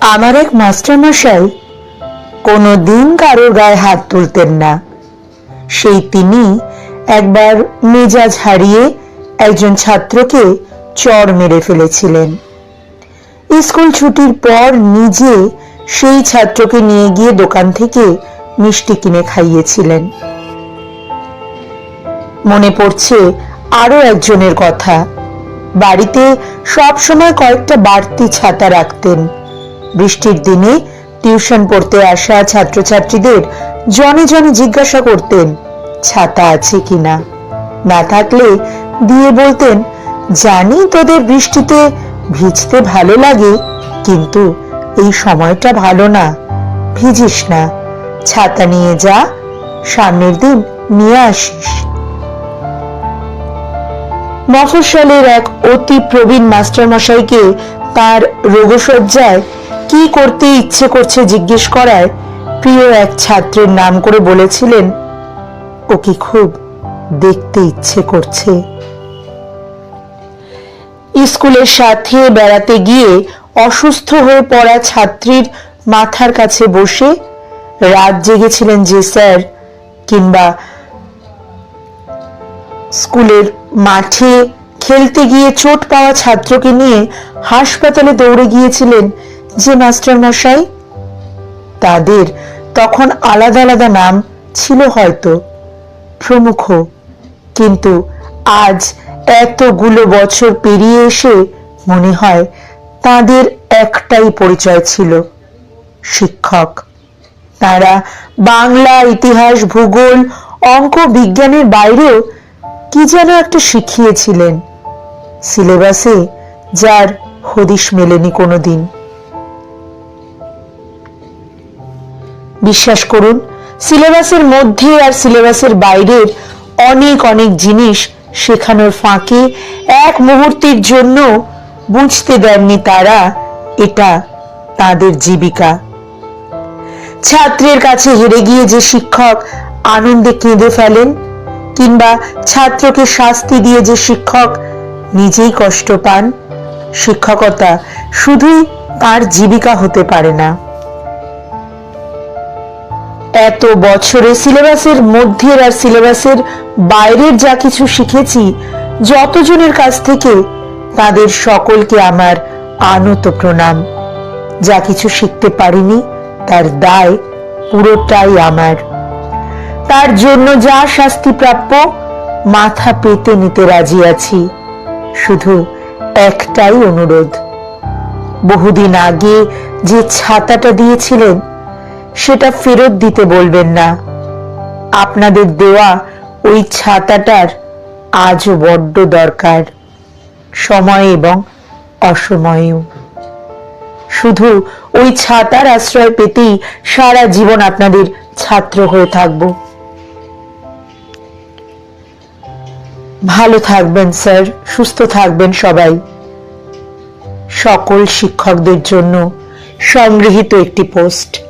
আমার এক মাস্টারমশাই কোনো দিন কারোর গায়ে হাত তুলতেন না। সেই তিনি একবার মেজাজ হারিয়ে একজন ছাত্রকে চড় মেরে ফেলেছিলেন। স্কুল ছুটির পর নিজে সেই ছাত্রকে নিয়ে গিয়ে দোকান থেকে মিষ্টি কিনে খাইয়েছিলেন। মনে পড়ছে আরও একজনের কথা। বাড়িতে সব সময় কয়েকটা বাড়তি ছাতা রাখতেন। বৃষ্টির দিনে টিউশন পড়তে আসা ছাত্রছাত্রীদের জনে জনে জিজ্ঞাসা করতেন, ছাতা আছে কিনা? না থাকলে দিয়ে বলতেন, জানি তোদের বৃষ্টিতে ভিজতে ভালো লাগে, কিন্তু এই সময়টা ভালো না, ভিজিস না। ছাতা নিয়ে যা, সামনের দিন নিয়ে আসিস। মফস্বলের এক অতি প্রবীণ মাস্টারমশাইকে তার রোগশয্যায় কি করতে ইচ্ছে করছে জিজ্ঞেস করায় প্রিয় এক ছাত্রের নাম করে বলেছিলেন ওকে খুব দেখতে ইচ্ছে করছে? স্কুলের সাথে বেড়াতে গিয়ে অসুস্থ হয়ে পড়া ছাত্রীর মাথার কাছে বসে রাত জেগেছিলেন যে স্যার কিংবা স্কুলের মাঠে খেলতে গিয়ে চোট পাওয়া ছাত্রকে নিয়ে হাসপাতালে দৌড়ে গিয়েছিলেন যে মাস্টার মশাই তাদের তখন আলাদা আলাদা নাম ছিল হয়তো, প্রমুখ। কিন্তু আজ এতগুলো বছর পেরিয়ে এসে মনে হয় তাদের একটাই পরিচয় ছিল, শিক্ষক। তারা বাংলা ইতিহাস, ভূগোল, অঙ্ক, বিজ্ঞানের বাইরেও কি যেন একটা শিখিয়েছিলেন, সিলেবাসে যার হদিশ মেলেনি কোনোদিন। বিশ্বাস করুন, সিলেবাসের মধ্যে আর সিলেবাসের বাইরের অনেক অনেক জিনিস শেখানোর ফাঁকে এক মুহূর্তের জন্য বুঝতে দেননি তারা এটা তাদের জীবিকা। ছাত্রের কাছে হেরে গিয়ে যে শিক্ষক আনন্দে কেঁদে ফেলেন, কিংবা ছাত্রকে শাস্তি দিয়ে যে শিক্ষক নিজেই কষ্ট পান, শিক্ষকতা শুধুই তার জীবিকা হতে পারে না। এত বছরে সিলেবাসের মধ্যের আর সিলেবাসের বাইরের যা কিছু শিখেছি, যতজনের কাছ থেকে, তাদের সকলকে আমার আনত প্রণাম। যা কিছু শিখতে পারিনি, তার দায় পুরোটাই আমার। তার জন্য যা শাস্তি প্রাপ্য, মাথা পেতে নিতে রাজি আছি। শুধু একটাই অনুরোধ। বহুদিন আগে যে ছাতাটা দিয়েছিলেন সেটা ফেরত দিতে বলবেন না। আপনাদের দেওয়া ওই ছাতাটার আজও বড্ড দরকার, সময় এবং অসময়েও। শুধু ওই ছাতার আশ্রয় পেতেই সারা জীবন আপনাদের ছাত্র হয়ে থাকব। ভালো থাকবেন, স্যার। সুস্থ থাকবেন সবাই। সকল শিক্ষকদের জন্য সংগৃহীত একটি পোস্ট।